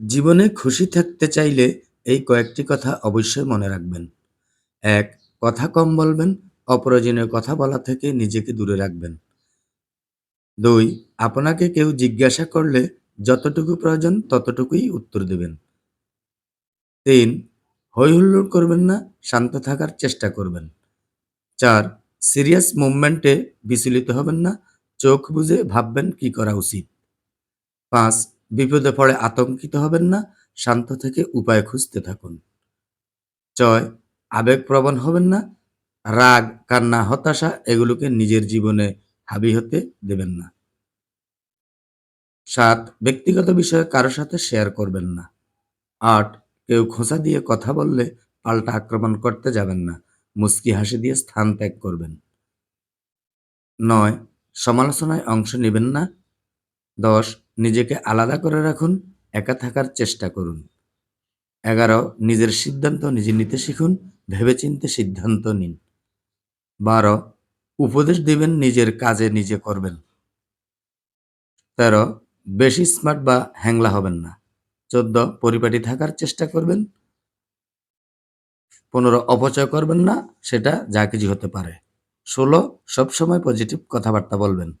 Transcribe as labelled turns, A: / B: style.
A: জীবনে খুশি থাকতে চাইলে এই কয়েকটি কথা অবশ্যই মনে রাখবেন। এক, কথা কম বলবেন, অপ্রয়োজনীয় কথা বলা থেকে নিজেকে দূরে রাখবেন। দুই, আপনাকে কেউ জিজ্ঞাসা করলে যতটুকু প্রয়োজন ততটুকুই উত্তর দেবেন। তিন হই হুল্লোড় করবেন না, শান্ত থাকার চেষ্টা করবেন। চার, সিরিয়াস মুভমেন্টে বিচলিত হবেন না, চোখ বুঝে ভাববেন কি করা উচিত। পাঁচ বিপদে পড়ে আতঙ্কিত হবেন না, শান্ত থেকে উপায় খুঁজতে থাকুন। ছয় আবেগপ্রবণ হবেন না, রাগ, কান্না, হতাশা এগুলোকে নিজের জীবনে হাবি হতে দেবেন না। সাত, ব্যক্তিগত বিষয়ে কারও সাথে শেয়ার করবেন না। আট, কেউ খোঁচা দিয়ে কথা বললে পাল্টা আক্রমণ করতে যাবেন না, মুচকি হাসি দিয়ে স্থান ত্যাগ করবেন। নয়, সমালোচনায় অংশ নেবেন না। দশ নিজেকে আলাদা করে রাখুন, একা থাকার চেষ্টা করুন। এগারো, নিজের সিদ্ধান্ত নিজে নিতে শিখুন, ভেবেচিন্তে সিদ্ধান্ত নিন। বারো, উপদেশ দিবেন, নিজের কাজে নিজে করবেন। তেরো, বেশি স্মার্ট বা হ্যাংলা হবেন না। চোদ্দ, পরিপাটি থাকার চেষ্টা করবেন। পনেরো, অপচয় করবেন না, সেটা যা কিছু হতে পারে। ষোলো, সবসময় পজিটিভ কথাবার্তা বলবেন।